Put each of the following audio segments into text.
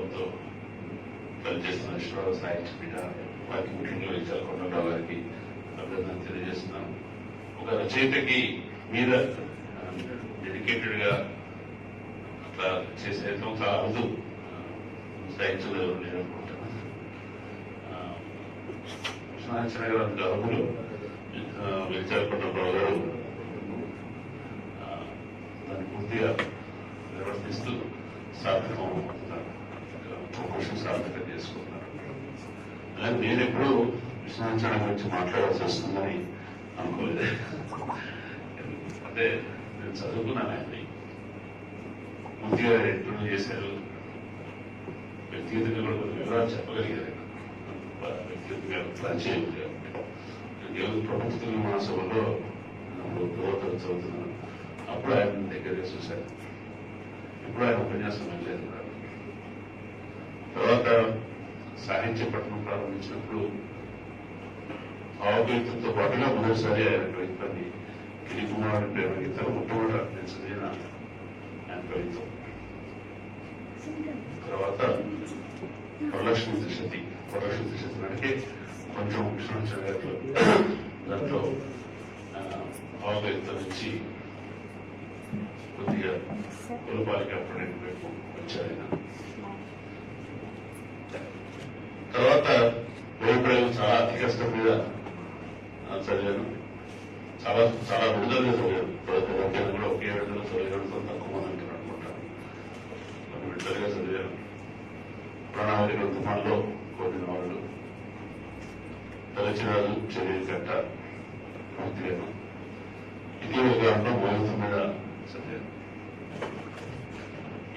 అంకిత పనిచేస్తున్న విశ్వనాథ సాహిత్య పీఠ వారికి ముఖ్యంగా విచారకొండ వారికి అభినందన తెలియజేస్తున్నాను ఒక రచయితకి మీద డెడికేటెడ్గా అట్లా చేసేది ఒక అరుదు సాహిత్యంలో నేను లేరు అనుకుంటాను విశ్వనాథ గారు గర్భులు విచారకొండ గారు దాన్ని పూర్తిగా నిర్వర్తిస్తూ సార్థకం అవుతున్నారు ప్రమోషన్ చేసుకున్నారు. అలాగే నేను ఎప్పుడు విశ్వనాథ గురించి మాట్లాడాల్సి వస్తుందని అనుకోలేదు. అంటే నేను చదువుకున్నాను ఆయన్ని మూర్తి గారు చేశారు. వ్యక్తిగతంగా కూడా కొన్ని వివరాలు చెప్పగలిగారు. వ్యక్తిగతంగా పరిచయం ఉంది కాబట్టి నేను మహాసభలో చదువుతున్నాను అప్పుడు ఆయన దగ్గరగా చూశాను. ఇప్పుడు ఆయన ఉపన్యాసం వెళ్ళలేదు తర్వాత సాహిత్య పట్టణం ప్రారంభించినప్పుడు భావగీతంతో పాటుగా మొదటిసారి ఆయన కవిత్వాన్ని గిరికుమార్ ప్రేమ గీతాలు మొట్టమొదట నేను చదివిన ఆయన కవిత్వం తర్వాత వరలక్ష్మి దిశతి వరలక్ష్మి దిశతి నాటికి కొంచెం కృష్ణాచార్య గారు దాంట్లో ఆ, భావగీతం నుంచి కొద్దిగా కులపాలిక అప్పుడు వైపు వచ్చారు ఆయన. తర్వాత వేయప్రయోగం చాలా అతి కష్టం మీద చదివాను చాలా చాలా విడుదలగా చదివాను ప్రతి కూడా ఒకే విడుదల చదివడంతో తక్కువ మంది అంటారు అనుకుంటాను విడుదలగా చదివాను ప్రణాళిక గ్రంథమాల్లో కొన్ని నవలు తలచిరాజు చర్యలు కట్ట పూర్తిగాను ఇటీవల కాలంలో మోహితం మీద చదివాను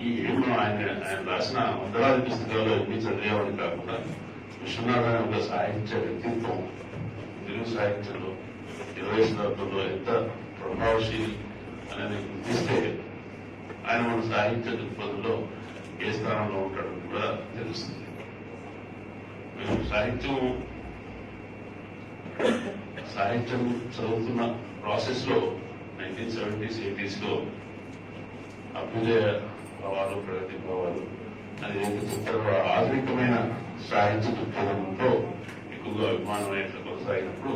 ఈ ఏమో ఆయన ఆయన రాసిన వందలాది పుస్తకాల్లో ఎన్ని చదివేవాడిని కాకుండా కృష్ణారాయణ అనే సాహిత్య వ్యక్తిత్వం తెలుగు సాహిత్యంలో ఇరవై శతాబ్దంలో ఎంత ప్రభావశీలి అనేది గుర్తిస్తే ఆయన మన సాహిత్య దృక్పథంలో ఏ స్థానంలో ఉంటాడో కూడా తెలుస్తుంది. మేము సాహిత్యం సాహిత్యం చదువుతున్న ప్రాసెస్లో నైన్టీన్ సెవెంటీస్ ఎయిటీస్లో అభ్యుదయ భావాలు ప్రగతి భావాలు అది ఏదైతే ఆధునికమైన సాహిత్య దృక్పథంతో ఎక్కువగా అభిమానం ఎట్లా కొనసాగినప్పుడు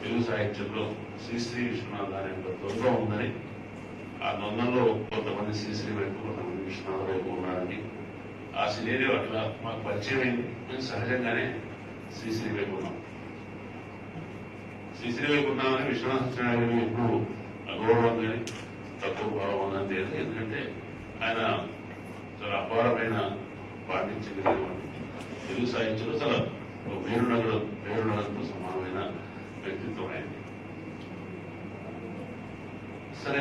తెలుగు సాహిత్యంలో శ్రీశ్రీ విశ్వనాథ్ అనే ఒక ద్వంద్వం ఉందని ఆ ద్వంద్వంలో కొంతమంది శ్రీశ్రీ వైపు కొంతమంది విశ్వనాథ్ వైపు ఉన్నారని ఆ సినేరియో అట్లా మాకు పరిచయం అయింది మేము సహజంగానే శ్రీశ్రీ వైపు ఉన్నాం శ్రీశ్రీ వైపు ఉన్నామని విశ్వనాథ సత్యనారాయణ ఎప్పుడు అగౌరవం కానీ తక్కువ భావం అన్నది లేదు. ఎందుకంటే ఆయన చాలా అపారమైన పాటించగలిగిన తెలుగు సాహిత్యంలో చాలా ఒక మేరునగర మేరునగరంతో సమానమైన వ్యక్తిత్వం అయింది సరే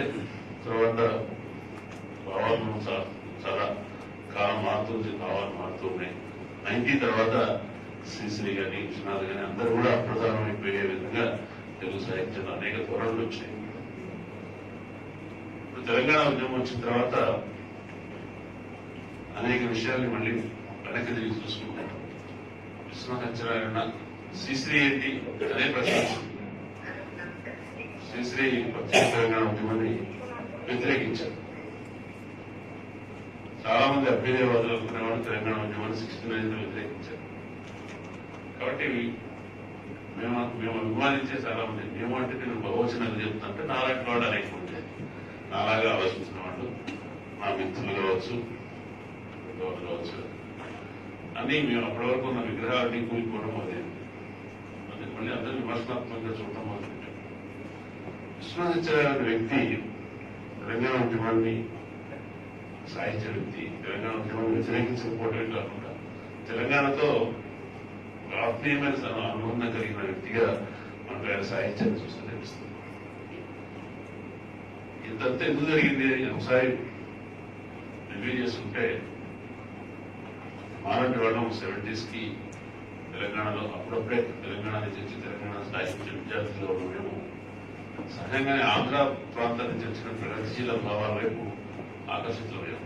తర్వాత భావాలను చాలా కాలం మారుతుంది భావాలు మారుతూ ఉన్నాయి. నైన్టీ తర్వాత శ్రీశ్రీ కానీ విశ్వనాథ్ కానీ అందరూ కూడా ప్రధానమైపోయే విధంగా తెలుగు సాహిత్యంలో అనేక ధోరణులు వచ్చాయి. ఇప్పుడు తెలంగాణ ఉద్యమం వచ్చిన తర్వాత అనేక విషయాల్ని మళ్ళీ వెనక్కి తిరిగి చూసుకుంటాం. విశ్వనాథాచార్య శ్రీశ్రీ ఏంటి అదే ప్రశ్న శ్రీశ్రీ ప్రత్యేక తెలంగాణ ఉద్యమాన్ని వ్యతిరేకించారు. చాలా మంది అభ్యుదయవాదులు అనుకునేవాడు తెలంగాణ ఉద్యమాన్ని సిక్స్టీ నైన్ వ్యతిరేకించారు. కాబట్టి మేము మేము అభిమానించే చాలా మంది మేము అంటే నేను బహువచనాలు చెప్తుంటే నాలాంటి వాడు అనేక మంది నాలాగా ఆలోచించిన వాళ్ళు మా మిత్రులు కావచ్చు పెద్దవాళ్ళు కావచ్చు అని మేము అప్పటివరకు ఉన్న విగ్రహాలని కూలిపోవడం అదే. అది మళ్ళీ అందరూ విమర్శనాత్మకంగా చూడటం మొదలుపెట్టాం విశ్వనాథాచార్య అనే వ్యక్తి తెలంగాణ ఉద్యమాన్ని సాహిత్య వ్యక్తి తెలంగాణ ఉద్యమాన్ని వ్యతిరేకించకపోవడమే కాకుండా తెలంగాణతో ఆత్మీయమైన అనుబంధం కలిగిన వ్యక్తిగా మనకు ఆయన సాహిత్యాన్ని చూస్తే తెలుస్తుంది. ఇంతంతా ఎందుకు జరిగింది ఒకసారి రివ్యూ చేసుకుంటే మాలాంటి వాళ్ళం సెవెంటీస్కి తెలంగాణలో అప్పుడప్పుడే తెలంగాణ నుంచి వచ్చి తెలంగాణ సాహిత్య విద్యార్థులు మేము సహజంగానే ఆంధ్ర ప్రాంతం నుంచి వచ్చిన ప్రగతిశీల భావాల వైపు ఆకర్షితులయ్యాం.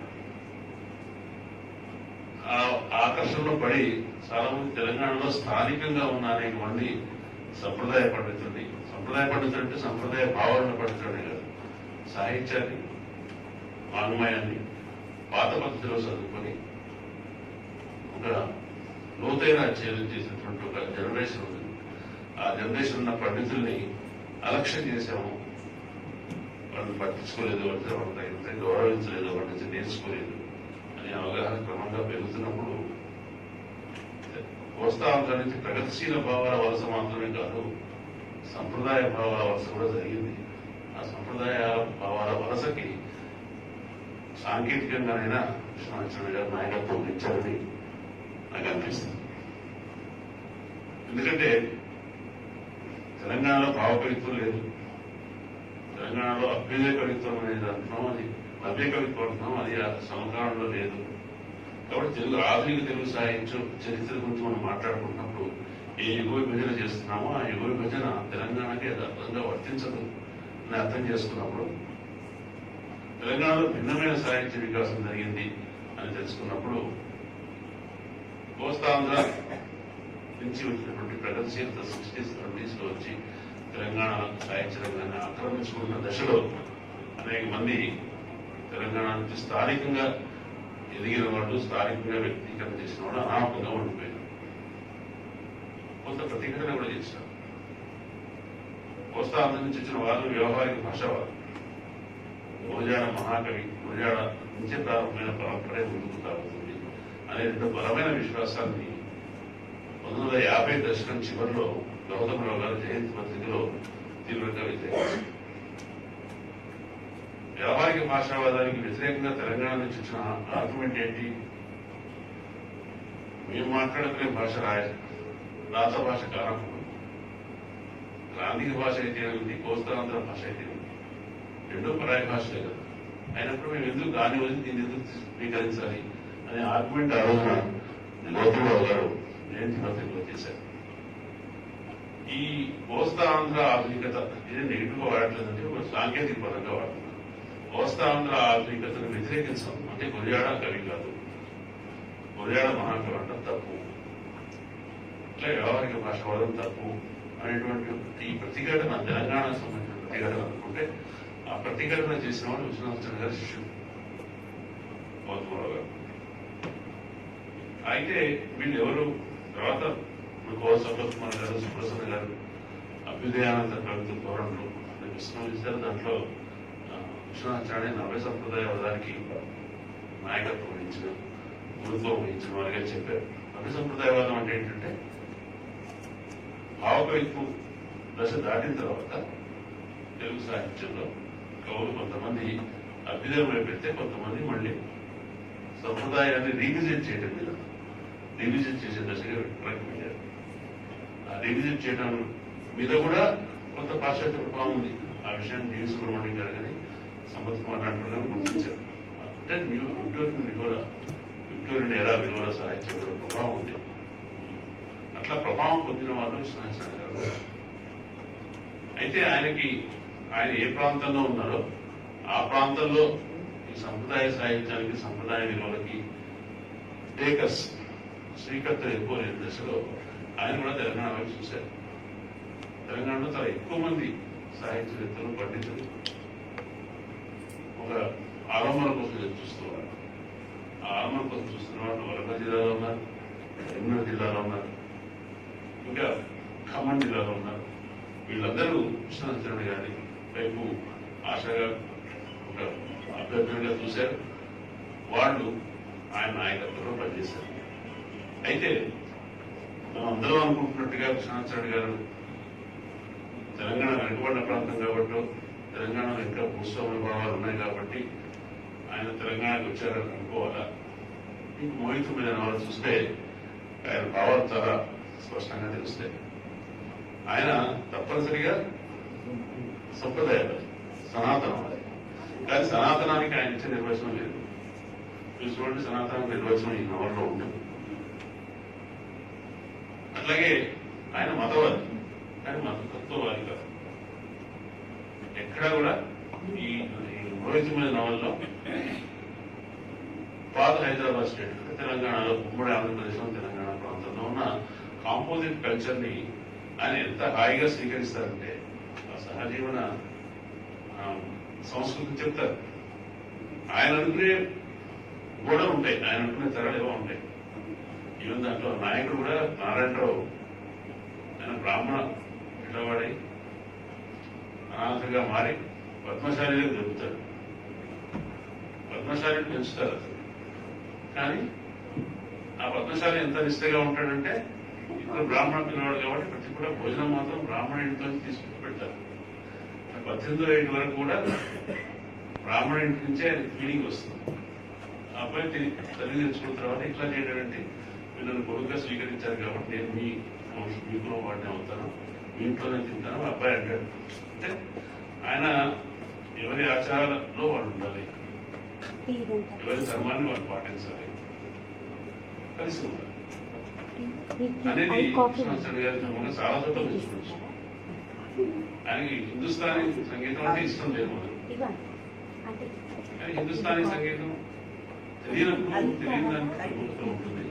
ఆ ఆకర్షణలో పడి చాలా మంది తెలంగాణలో స్థానికంగా ఉన్న అనేటువంటి సంప్రదాయ పండితుడిని సంప్రదాయ పండితులు అంటే సంప్రదాయ భావాలను పండితుడే కాదు సాహిత్యాన్ని వాంగ్మయాన్ని పాత పద్ధతిలో చదువుకొని ఒక లోతైన అధ్యయనం చేసినటువంటి ఒక జనరేషన్ ఉంది. ఆ జనరేషన్ ఉన్న పండితుల్ని అలక్ష్యం చేశాము. వాళ్ళని పట్టించుకోలేదు అంటే వాళ్ళని ఎంత గౌరవించలేదు వాళ్ళ నుంచి నేర్చుకోలేదు అనే అవగాహన క్రమంగా పెరుగుతున్నప్పుడు కోస్తాంధ్ర నుంచి ప్రగతిశీల భావాల వలస మాత్రమే కాదు సంప్రదాయ భావాల వలస కూడా జరిగింది. ఆ సంప్రదాయ భావాల వలసకి సాంకేతికంగానైనా కృష్ణాచార్య గారు నాయకత్వం ఇచ్చారని అనిపిస్తుంది ఎందుకంటే తెలంగాణలో భావకవిత్వం లేదు. తెలంగాణలో అభ్యుదయ కవిత్వం అనేది అంటున్నాం అది. అభ్య కవిత్వం అంటున్నాం అది ఆ సమకాలంలో లేదు. కాబట్టి తెలుగు ఆధునిక తెలుగు సాహిత్యం చరిత్ర గురించి మనం మాట్లాడుకుంటున్నప్పుడు ఏ యుగ విభజన చేస్తున్నామో ఆ యుగ విభజన తెలంగాణకి అర్థంగా వర్తించదు అని అర్థం చేసుకున్నప్పుడు తెలంగాణలో భిన్నమైన సాహిత్య వికాసం జరిగింది అని తెలుసుకున్నప్పుడు కోస్తాంధ్ర నుంచి వచ్చినటువంటి ప్రగతిశీలత సిక్స్టీస్ ట్వంటీస్ వచ్చి తెలంగాణ సాహిత్య రంగాన్ని ఆక్రమించుకున్న దశలో అనేక మంది తెలంగాణ నుంచి స్థానికంగా ఎదిగిన వాళ్ళు స్థానికంగా వ్యక్తీకరణ చేసిన వాళ్ళు అనామకంగా ఉండిపోయారు. కొంత ప్రతిఘటన కూడా చేశారు. కోస్తాంధ్ర నుంచి వచ్చిన వాళ్ళు వ్యవహారిక భాషవారు గురజాడ మహాకవి గురజాడ నుంచి ప్రారంభమైన పరంపరే ముందుకు తాగుతుంది అనే బలమైన విశ్వాసాన్ని పంతొమ్మిది వందల యాభై దశకం చివరిలో గౌతమరావు గారి జయంతి పత్రికలో తీవ్రంగా వ్యతిరేకించారు. వ్యావహారిక భాషావాదానికి వ్యతిరేకంగా తెలంగాణ నుంచి వచ్చిన ఆర్గ్యుమెంట్ ఏంటి? మేము మాట్లాడుకునే భాష రాయ రాత భాష కారణం గ్రాంధిక భాష అయితే ఉంది కోస్తాంధ్ర భాష అయితే ఉంది రెండో పరాయ భాషలే కదా. అయినప్పుడు మేము ఎందుకు దాని వదిలి దీన్ని ఎందుకు స్వీకరించాలి? అనే ఆర్గ్యుమెంట్ ఆ రోజున గౌతమరావు గారు జయంతి పత్రికలో చేశారు. ఈ కోస్తాంధ్ర ఆధునికత ఇది నెగిటివ్గా వాడట్లేదంటే ఒక సాంకేతిక పరంగా వాడుతున్నారు. కోస్తాంధ్ర ఆధునికతను వ్యతిరేకించాం అంటే గురియాడ కవి కాదు. గురియాడ మహాకవి అంటే తప్పు. ఇట్లా వ్యవహారిక భాష వాడడం తప్పు అనేటువంటి ఈ ప్రతిఘటన తెలంగాణకు సంబంధించిన ప్రతిఘటన అనుకుంటే ఆ ప్రతిఘటన చేసిన వాడు చంద్ర గారి శిష్యుడు. గౌతమరావు గారు. అయితే వీళ్ళు ఎవరు? తర్వాత కోవ సంపత్ గారు సుప్రసన్న గారు అభ్యుదయానంద కవిత ధోరణులు విశ్వసించారు దాంట్లో ఆ, విశ్వనాథాచార్య నవ్య సంప్రదాయవాదానికి నాయకత్వం వహించిన గురుత్వం వహించిన వారిగా చెప్పారు. నవ్య సంప్రదాయవాదం అంటే ఏంటంటే భావకవిత్వం దశ దాటిన తర్వాత తెలుగు సాహిత్యంలో కవులు కొంతమంది అభ్యుదయం వైపు పెడితే కొంతమంది మళ్ళీ సంప్రదాయాన్ని రీవిజిట్ చేయడం మీద రివిజన్ చేసే దశగా వెనక్కి వెళ్ళారు ఆ రివిజన్ చేయడం మీద కూడా కొంత పాశ్చాత్య ప్రభావం ఉంది. ఆ విషయాన్ని జీవి సుబ్రహ్మణ్యం గారు కానీ సంపత్ కుమార్ నాయుడు గారు గుర్తించారు. అంటే మీరు విక్టోరియన్ విలువల విక్టోరియన్ ఎరా విలువల సాహిత్యం ప్రభావం ఉంది. అట్లా ప్రభావం పొందిన వాళ్ళు విశ్వనాథ్ గారు. అయితే ఆయనకి ఆయన ఏ ప్రాంతంలో ఉన్నారో ఆ ప్రాంతంలో ఈ సంప్రదాయ సాహిత్యానికి సంప్రదాయ విలువలకి టేకర్స్ శ్రీకర్తలు ఎక్కువ లేని దశలో ఆయన కూడా తెలంగాణ వైపు చూశారు. తెలంగాణలో చాలా ఎక్కువ మంది సాహిత్యవేత్తలు పండితులు ఒక ఆరంభం కోసం చూస్తున్నారు ఆ ఆరంభం కోసం చూస్తున్న వాళ్ళు వరంగల్ జిల్లాలో ఉన్నారు ఎన్నో జిల్లాలో ఉన్నారు ఇంకా ఖమ్మం జిల్లాలో ఉన్నారు. వీళ్ళందరూ విశ్వనాథ్ గారి వైపు ఆశగా ఒక అభ్యర్థులుగా చూశారు. వాళ్ళు ఆయన నాయకత్వంలో పనిచేశారు. అయితే మనం అందరం అనుకుంటున్నట్టుగా విశ్వనాథ్ గారు తెలంగాణ వెనుకబడిన ప్రాంతం కాబట్టి తెలంగాణలో ఇంకా భూస్వామ్య భావాలు ఉన్నాయి కాబట్టి ఆయన తెలంగాణకు వచ్చారని అనుకోవాలా? మీకు మోహిత మీద వాళ్ళు చూస్తే ఆయన భావాలు చాలా స్పష్టంగా తెలుస్తాయి. ఆయన తప్పనిసరిగా సంప్రదాయవాది సనాతనవాది. కానీ సనాతనానికి ఆయన ఇచ్చే నిర్వచనం లేదు. చూసుకోండి సనాతన నిర్వచనం ఈ నవల్లో ఉంటుంది అట్లాగే ఆయన మతవాది. కానీ మతత్వవాది కాదు. ఎక్కడా కూడా ఈ ఈ నవల్లో పాత హైదరాబాద్ స్టేట్ తెలంగాణలో ఉమ్మడి ఆంధ్రప్రదేశ్లో తెలంగాణ ప్రాంతంలో ఉన్న కాంపోజిట్ కల్చర్ని ఆయన ఎంత హాయిగా స్వీకరిస్తారంటే ఆ సహజీవన ఆ, సంస్కృతి చెప్తారు. ఆయన అనుకునే కూడా ఉంటాయి. ఆయన అనుకునే తెరలు ఏవో ఉంటాయి. ఈవెన్ దాంట్లో నాయకుడు కూడా నారాయణరావు. ఆయన బ్రాహ్మణ పిల్లవాడి. అనాథగా మారి పద్మశాలిగా దొరుకుతాడు పద్మశాలిని పెంచుతారు అతను. కానీ ఆ పద్మశాలి ఎంత నిష్టగా ఉంటాడంటే ఇప్పుడు బ్రాహ్మణ పిల్లవాడు కాబట్టి ప్రతి కూడా భోజనం మాత్రం బ్రాహ్మణ ఇంట్లో తీసుకుని పెడతారు పద్దెనిమిదో ఏడు వరకు కూడా బ్రాహ్మణ ఇంటి నుంచే ఫీలింగ్ వస్తుంది. ఆ అబ్బాయి తల్లి తెచ్చుకున్న తర్వాత ఇట్లా చేయడం అంటే మీరు నన్ను కొడుకుగా స్వీకరించారు కాబట్టి నేను మీ మీ కులం వాడిని అవుతాను. మీ ఇంట్లోనే తింటాను ఆ అబ్బాయి అంటాడు. అంటే ఆయన ఎవరి ఆచారాలలో వాళ్ళు ఉండాలి. ఎవరి ధర్మాన్ని వాళ్ళు పాటించాలి. కలిసి ఉండాలి. అనేది కృష్ణాచార్య గారి చాలా చోట్ల తెలుసుకోవచ్చు ఆయనకి హిందుస్థానీ సంగీతం అంటే ఇష్టం లేదు కానీ హిందుస్థానీ సంగీతం తెలియనప్పుడు తెలియని దానికి అనుభూతి ఉంటుంది.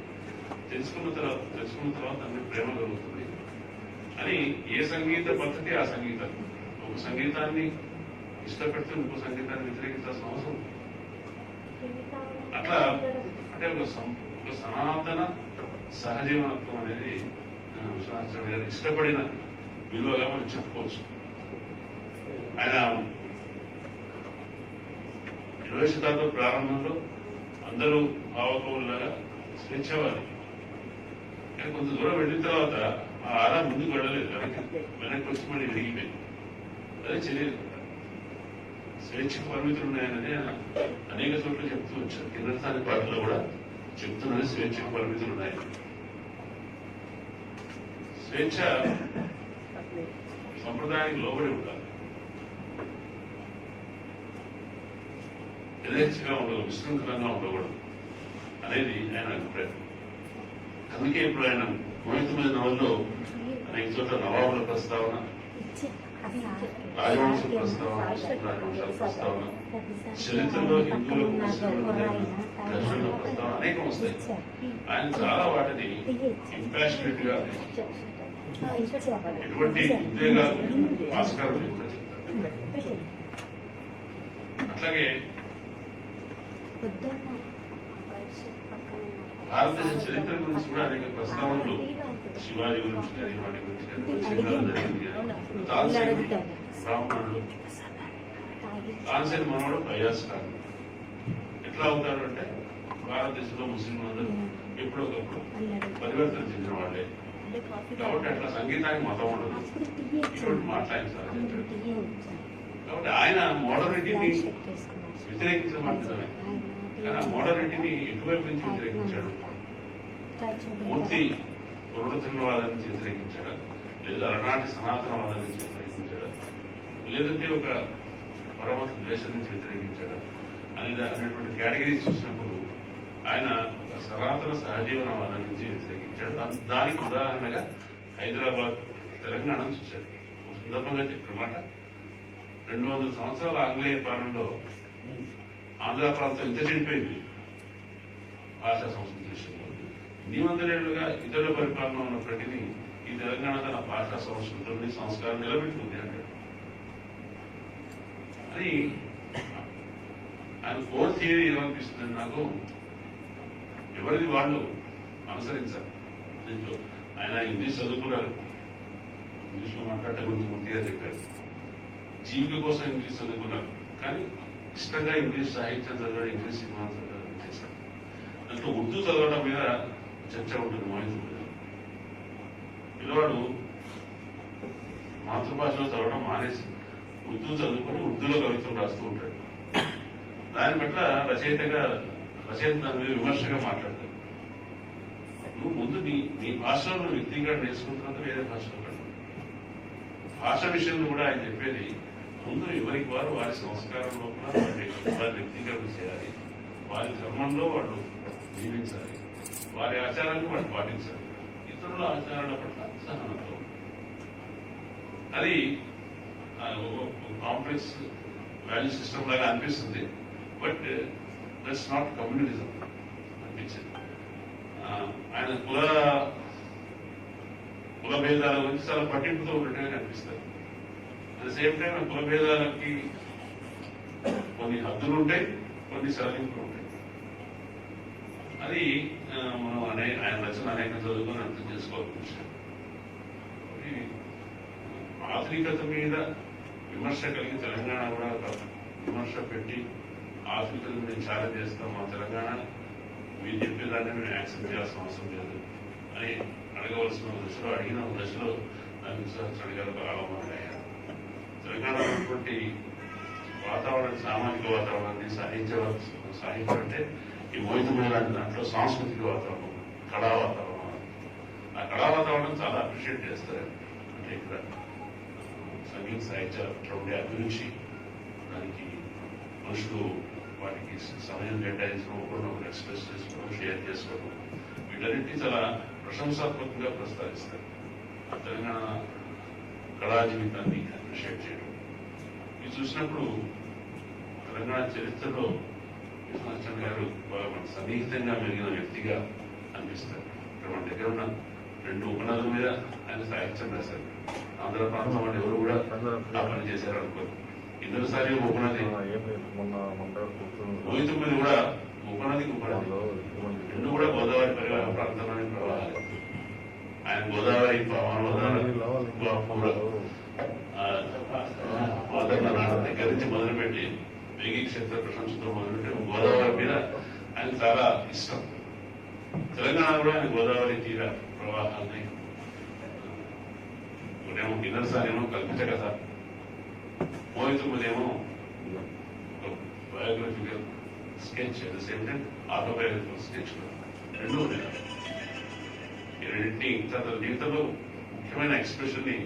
తెలుసుకున్న తర్వాత తెలుసుకున్న తర్వాత అన్ని ప్రేమ కలుగుతుంది. అని ఏ సంగీత పద్ధతి ఆ సంగీతం? ఒక సంగీతాన్ని ఇష్టపెడితే ఇంకో సంగీతాన్ని వ్యతిరేకించాల్సిన అవసరం అట్లా అంటే ఒక సం- ఒక సనాతన సహజీవనత్వం అనేది ఆ, విశ్వనాథాచార్య గారు ఇష్టపడిన విలువగా మనం చెప్పుకోవచ్చు. ఆయన ఇరవై శతాబ్దం ప్రారంభంలో అందరూ భావకవులుగా స్వేచ్ఛవాది కానీ కొంత దూరం వెళ్ళిన తర్వాత ఆ ఆరా ముందుకు వెళ్ళలేదు. వెనక్కి వెనక్కి వచ్చి మళ్ళీ అదే తెలియదు. స్వేచ్ఛ పరిమితులు ఉన్నాయని అనేక చోట్ల చెప్తూ వచ్చారు. కిందస్థాని పాటలో కూడా చెప్తున్నది స్వేచ్ఛ పరిమితులు ఉన్నాయి. స్వేచ్ఛ సంప్రదాయానికి లోబడి ఉండాలి. యథేచ్ఛగా ఉండదు విశృంఖలంగా ఉండకూడదు అనేది ఆయన అభిప్రాయం. అందుకే ఇప్పుడు ఆయన మోహితమైన నవల్లో అనేక చోట్ల నవాబుల ప్రస్తావన రాజవంశ ప్రస్తావన రాజవంశాల ప్రస్తావన చరిత్రలో హిందువులకు ఘర్షణల ప్రస్తావన అనేకం వస్తాయి. ఆయన చాలా వాటిని ఇంపాషనేట్గా ఎటువంటి ఆస్కారం చెప్తారు. అట్లాగే భారతదేశ చరిత్ర గురించి కూడా అనేక ప్రస్తావనలు శివాజీ గురించి కానీ వాటి గురించి కానీ తాల్సేన్ బ్రాహ్మణుడు తాన్సేన్ మనవాడు ఖాన్ ఎట్లా అవుతారు అంటే భారతదేశంలో ముస్లింలందరూ ఎప్పుడో ఒకప్పుడు పరివర్తన చెందిన వాళ్ళే. కాబట్టి అట్లా సంగీతానికి మతం ఉండదు. ఇటువంటి మాట్లాడించాలి కాబట్టి ఆయన మోడర్నిటీని వ్యతిరేకించడం నిజమే. కానీ ఆ మోడర్నిటీని ఎటువైపు నుంచి వ్యతిరేకించాడు? మూర్తి పునరుద్ధరణవాదాన్ని వ్యతిరేకించాడా? లేదా అలనాటి సనాతనవాదాన్ని వ్యతిరేకించాడా? లేదంటే ఒక పరమత ద్వేషం నుంచి వ్యతిరేకించాడా అనేది అనేటువంటి కేటగిరీస్ చూసినప్పుడు ఆయన ఒక సనాతన సహజీవనవాదం నుంచి వ్యతిరేకించాడు. దానికి ఉదాహరణగా హైదరాబాద్ తెలంగాణ చూశాడు. ఒక సందర్భంగా చెప్పిన మాట రెండు వందల సంవత్సరాల ఆంగ్లేయ పాలనలో ఆంధ్ర ప్రాంతం ఇంత చెడిపోయింది. భాషా సంస్కృతి విషయంలో ఎన్ని వందలేళ్ళుగా ఇతరుల పరిపాలన ఉన్నప్పటికీ ఈ తెలంగాణ తన భాషా సంస్కృతుల్ని సంస్కారం నిలబెట్టుకుంది అంటాడు అని ఆయన కోర్ థియరీ ఏమనిపిస్తుంది నాకు ఎవరిది వాళ్ళు అనుసరించారు. దీంట్లో ఆయన ఇంగ్లీష్ చదువుకున్నారు. ఇంగ్లీష్లో మాట్లాడటం గురించి పూర్తిగా చెప్పారు. జీవిక కోసం ఇంగ్లీష్ చదువుకున్నారు. కానీ ఇష్టంగా ఇంగ్లీష్ సాహిత్యం చదవడం ఇంగ్లీష్ సినిమా చదవడం చేశారు దాంట్లో ఉర్దూ చదవడం మీద చర్చ ఉంటుంది మోహిత్ పిల్లవాడు మాతృభాషలో చదవడం మానేసి ఉర్దూ చదువుకొని ఉర్దూలో కవిత్వం రాస్తూ ఉంటాడు. దాని పట్ల రచయితగా రచయిత దాని మీద విమర్శగా మాట్లాడతాడు. నువ్వు ముందు నీ నీ భాషలో నువ్వు వ్యక్తిగా నేర్చుకుంటున్నంత వేరే భాషలో కాదు. భాష విషయంలో కూడా ఆయన చెప్పేది ముందు ఎవరికి వారు వారి సంస్కారం లోపల వారి వ్యక్తిగతం చేయాలి. వారి ధర్మంలో వాళ్ళు జీవించాలి. వారి ఆచారాన్ని వాళ్ళు పాటించాలి. ఇతరుల ఆచారాల పట్ల సహనంతో అది కాంప్లెక్స్ వాల్యూ సిస్టమ్ లాగా అనిపిస్తుంది. బట్ దట్స్ నాట్ కమ్యూనిజం అనిపించింది. ఆయన కుల కుల భేదాల గురించి చాలా పట్టింపుతో ఉన్నట్టుగా కనిపిస్తారు అట్ ద సేమ్ టైం కుల కొన్ని హద్దులు ఉంటాయి కొన్ని సడలింపులు ఉంటాయి అది మనం అనే ఆయన రచన అనేక చదువుకొని అర్థం చేసుకోవాల్సిన ఆధునికత మీద విమర్శ కలిగి తెలంగాణ కూడా ఒక విమర్శ పెట్టి ఆధునికత మేము చాలా చేస్తాం మా తెలంగాణ మీరు చెప్పేదాన్ని మేము యాక్సెప్ట్ చేయాల్సిన అవసరం లేదు అని అడగవలసిన దశలో అడిగిన దశలో నాకు విశ్వాసం గారు ఆలోచన తెలంగాణలో ఉన్నటువంటి వాతావరణం సామాజిక వాతావరణాన్ని సాహిత్య సాహిత్యం అంటే ఈ మోహితమైన లాంటి దాంట్లో సాంస్కృతిక వాతావరణం కళా వాతావరణం. ఆ కళా వాతావరణం చాలా అప్రిషియేట్ చేస్తారు. అంటే ఇక్కడ సంగీత సాహిత్యాలు ఉండే అభిరుచి దానికి మనుషులు వాటికి సమయం కేటాయించడం ఒకరిని ఒకరు ఎక్స్ప్రెస్ చేసుకోవడం షేర్ చేసుకోవడం వీటన్నిటినీ చాలా ప్రశంసాత్మకంగా ప్రస్తావిస్తారు. తెలంగాణ కళా జీవితాన్ని అప్రిషియేట్ చేయడం. ఇది చూసినప్పుడు తెలంగాణ చరిత్రలో విశ్వనాథన్ గారు బాగా మనకు సన్నిహితంగా మెరిగిన వ్యక్తిగా అనిపిస్తారు. ఇక్కడ మన దగ్గర ఉన్న రెండు ఉపనదుల మీద ఆయన సాహిత్యం రాశారు ఆంధ్ర ప్రాంతం వాళ్ళు ఎవరు కూడా ఆ పని చేశారు అనుకోరు ఇందులో సారి ఉపనది ఏం లేదు మొన్న మండల కూర్చుని మోహితం మీద కూడా ఉపనదికి ఉపనది రెండు కూడా గోదావరి పరివాహ ప్రాంతంలోని ప్రవాహాలు. ఆయన గోదావరి గోదావరి నాన్న దగ్గర నుంచి మొదలుపెట్టి వేగి క్షేత్ర ప్రశంసతో మొదలుపెట్టి గోదావరి మీద ఆయన చాలా ఇష్టం. తెలంగాణ కూడా ఆయన గోదావరి తీర ప్రవాహాన్ని ఒకటేమో కిందసారి ఏమో కల్పిత కథ మోహితుమదేమో biographical sketch at the same time autobiographical sketch రెండు ఉన్నాయి రెండింటినీ తన జీవితంలో ముఖ్యమైన ఎక్స్ప్రెషన్ని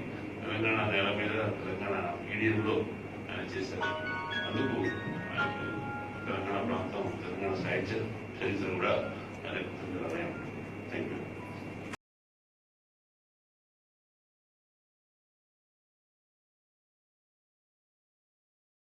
తెలంగాణ నేల మీద తెలంగాణ మీడియంలో ఆయన చేశారు. అందుకు ఆయనకు తెలంగాణ ప్రాంతం తెలంగాణ సాహిత్య చరిత్ర కూడా ఆయన థ్యాంక్ యూ